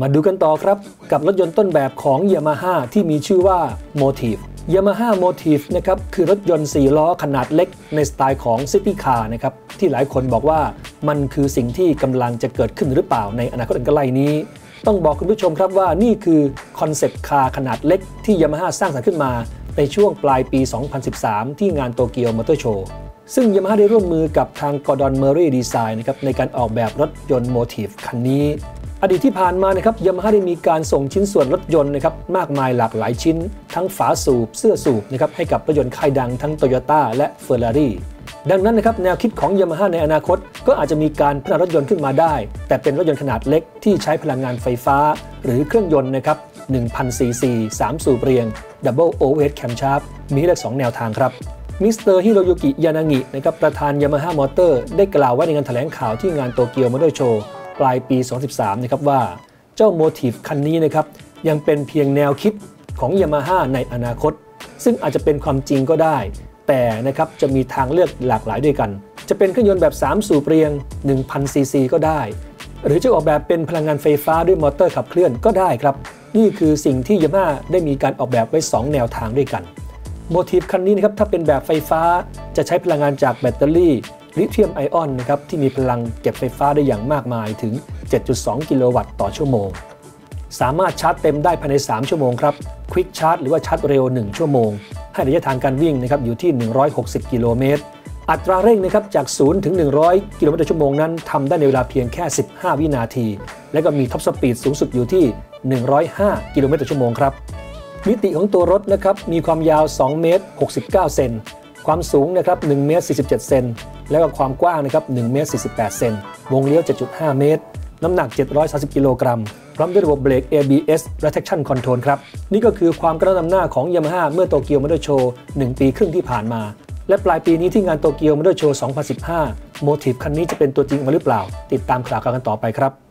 มาดูกันต่อครับกับรถยนต์ต้นแบบของ Yamaha ที่มีชื่อว่า Motive Yamaha Motive นะครับคือรถยนต์4ล้อขนาดเล็กในสไตล์ของ City Car นะครับที่หลายคนบอกว่ามันคือสิ่งที่กำลังจะเกิดขึ้นหรือเปล่าในอนาคตอันใกล้นี้ ต้องบอกคุณผู้ชมครับว่านี่คือคอนเซปต์คาร์ขนาดเล็กที่ Yamaha สร้างสรรค์ขึ้นมา ในช่วงปลายปี 2013 ที่งานโตเกียวมอเตอร์โชว์ซึ่ง Yamaha ได้ร่วมมือกับทาง Gordon Murray Design นะครับในการออกแบบรถยนต์ Motive คันนี้ อดีตที่ผ่านมานะครับยามาฮ่าได้มีการส่งชิ้นส่วนรถยนต์นะครับมากมายหลากหลายชิ้น ทั้งฝาสูบ เสื้อสูบนะครับให้กับรถยนต์ค่ายดังทั้งโตโยต้าและเฟอร์รารี่ดังนั้นนะครับแนวคิดของยามาฮ่าในอนาคต ก็อาจจะมีการพัฒนารถยนต์ขึ้นมาได้ แต่เป็นรถยนต์ขนาดเล็กที่ใช้พลังงานไฟฟ้า หรือเครื่องยนต์นะครับ1,000ซีซี3สูบเรียง Double Overhead Camshaft มีให้เลือก2แนวทางครับมิสเตอร์ฮิโรยุกิยานางินะครับประธานยามาฮ่ามอเตอร์ได้กล่าวไว้ในงานแถลงข่าวที่งานโตเกียวมอเตอร์โชว์ ปลายปี 2013 นะครับว่าเจ้าโมทีฟคันนี้นะครับยังเป็นเพียงแนวคิดของยามาฮ่าในอนาคต ซึ่งอาจจะเป็นความจริงก็ได้ แต่นะครับจะมีทางเลือกหลากหลายด้วยกัน จะเป็นเครื่องยนต์แบบ 3 สูบเรียง 1,000 ซีซีก็ได้ หรือจะออกแบบเป็นพลังงานไฟฟ้าด้วยมอเตอร์ขับเคลื่อนก็ได้ครับ นี่คือสิ่งที่ยามาฮ่าได้มีการออกแบบไว้ 2 แนวทางด้วยกันโมทีฟคันนี้นะครับถ้าเป็นแบบไฟฟ้าจะใช้พลังงานจากแบตเตอรี่ ลิเธียมไอออนนะครับที่มีพลังเก็บไฟฟ้าได้อย่างมากมายถึง 7.2 กิโลวัตต์ต่อชั่วโมง สามารถชาร์จเต็มได้ภายใน 3 ชั่วโมงครับควิกชาร์จหรือว่าชาร์จเร็ว 1 ชั่วโมง ให้ระยะทางการวิ่งนะครับอยู่ที่ 160 กิโลเมตร อัตราเร่งนะครับจาก 0 ถึง 100 กิโลเมตรต่อชั่วโมงนั้นทำได้ในเวลาเพียงแค่ 15 วินาที และก็มีท็อปสปีดสูงสุดอยู่ที่ 105 กิโลเมตรต่อชั่วโมงครับมิติของตัวรถนะครับมีความยาว 2 เมตร 69 เซน ความสูงนะครับ 1 เมตร 47 เซน แล้วก็ความกว้างนะครับ1เมตร48 เซน วงเลี้ยว 7.5 เมตร น้ำหนัก 730 กิโลกรัม พร้อมด้วยระบบเบรก ABS r e t r a c t i o n Control ครับ นี่ก็คือความกระนำหน้าของ Yamaha เมื่อโตเกียวมอเตอร์โชว์1ปีครึ่งที่ผ่านมา และปลายปีนี้ที่งานโตเกียวมอเตอร์โชว์ 2015 โมทีฟคันนี้จะเป็นตัวจริงมาหรือเปล่า ติดตามข่าวกันต่อไปครับ